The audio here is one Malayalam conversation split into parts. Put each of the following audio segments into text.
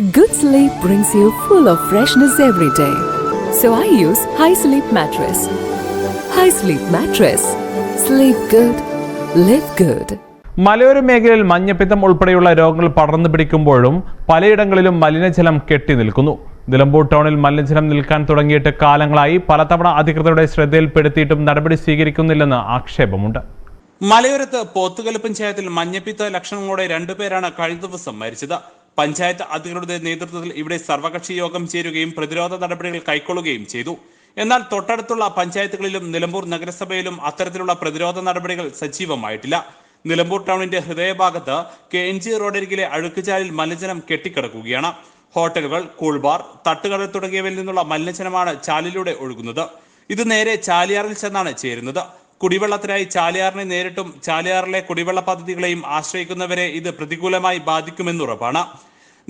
Good sleep brings you full of freshness every day. So I use High Sleep Mattress. High Sleep Mattress. Sleep good. Live good. മലയോര മേഖലയിൽ മഞ്ഞപ്പിത്തം ഉൾപ്പെടെയുള്ള രോഗങ്ങൾ പടർന്നു പിടിക്കുമ്പോഴും പലയിടങ്ങളിലും മലിനജലം കെട്ടി നിൽക്കുന്നു നിലമ്പൂർ ടൗണിൽ മലിനജലം നിൽക്കാൻ തുടങ്ങിയിട്ട് കാലങ്ങളായി പലതവണ അധികൃതരുടെ ശ്രദ്ധയിൽപ്പെടുത്തിയിട്ടും നടപടി സ്വീകരിക്കുന്നില്ലെന്ന് ആക്ഷേപമുണ്ട് മലയോരത്ത് പോത്തുകൽ പഞ്ചായത്തിൽ മഞ്ഞപ്പിത്ത ലക്ഷണങ്ങളോടെ രണ്ടുപേരാണ് കഴിഞ്ഞ ദിവസം മരിച്ചത് പഞ്ചായത്ത് അധികൃതരുടെ നേതൃത്വത്തിൽ ഇവിടെ സർവകക്ഷി യോഗം ചേരുകയും പ്രതിരോധ നടപടികൾ കൈക്കൊള്ളുകയും ചെയ്തു. എന്നാൽ തൊട്ടടുത്തുള്ള പഞ്ചായത്തുകളിലും നിലമ്പൂർ നഗരസഭയിലും അത്തരത്തിലുള്ള പ്രതിരോധ നടപടികൾ സജീവമായിട്ടില്ല. നിലമ്പൂർ ടൗണിന്റെ ഹൃദയഭാഗത്ത് കെ എൻ ജി റോഡരികിലെ അഴുക്കുചാലിൽ മലിനജലം കെട്ടിക്കിടക്കുകയാണ്. ഹോട്ടലുകൾ കൂൾബാർ തട്ടുകടൽ തുടങ്ങിയവയിൽ നിന്നുള്ള മലിനജലമാണ് ചാലിലൂടെ ഒഴുകുന്നത്. ഇത് നേരെ ചാലിയാറിൽ ചെന്നാണ് ചേരുന്നത്. കുടിവെള്ളത്തിനായി ചാലിയാറിനെ നേരിട്ടും ചാലിയാറിലെ കുടിവെള്ള പദ്ധതികളെയും ആശ്രയിക്കുന്നവരെ ഇത് പ്രതികൂലമായി ബാധിക്കുമെന്നുറപ്പാണ്.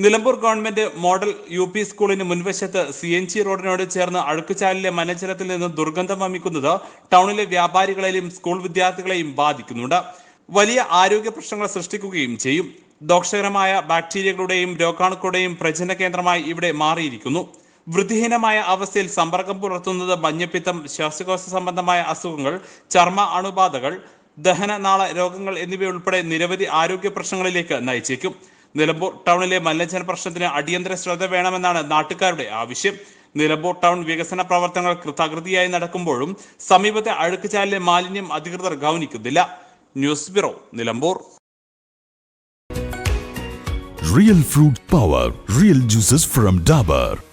Nilambur government model U P സ്കൂളിന് മുൻവശത്ത് സി എൻ ജി റോഡിനോട് ചേർന്ന് അഴുക്കുചാലിലെ മലിനജലത്തിൽ നിന്ന് ദുർഗന്ധം വമിക്കുന്നത് ടൗണിലെ വ്യാപാരികളെയും സ്കൂൾ വിദ്യാർത്ഥികളെയും ബാധിക്കുന്നുണ്ട്. വലിയ ആരോഗ്യ പ്രശ്നങ്ങൾ സൃഷ്ടിക്കുകയും ചെയ്യും. ദോഷകരമായ ബാക്ടീരിയകളുടെയും രോഗാണുക്കളുടെയും പ്രജന കേന്ദ്രമായി ഇവിടെ മാറിയിരിക്കുന്നു. വൃത്തിഹീനമായ അവസ്ഥയിൽ സമ്പർക്കം പുലർത്തുന്നത് മഞ്ഞപ്പിത്തം ശ്വാസകോശ സംബന്ധമായ അസുഖങ്ങൾ ചർമ്മ അണുബാധകൾ ദഹനനാള രോഗങ്ങൾ എന്നിവയുൾപ്പെടെ നിരവധി ആരോഗ്യ പ്രശ്നങ്ങളിലേക്ക് നയിച്ചേക്കും. നിലമ്പൂർ ടൗണിലെ മലിനജല പ്രശ്നത്തിന് അടിയന്തര ശ്രദ്ധ വേണമെന്നാണ് നാട്ടുകാരുടെ ആവശ്യം. നിലമ്പൂർ ടൗൺ വികസന പ്രവർത്തനങ്ങൾ കൃതകൃതിയായി നടക്കുമ്പോഴും സമീപത്തെ അഴുക്കുചാലിലെ മാലിന്യം അധികൃതർ ഗൗനിക്കുന്നില്ല. News bureau Nilambur. Real fruit power real juices from Dabur.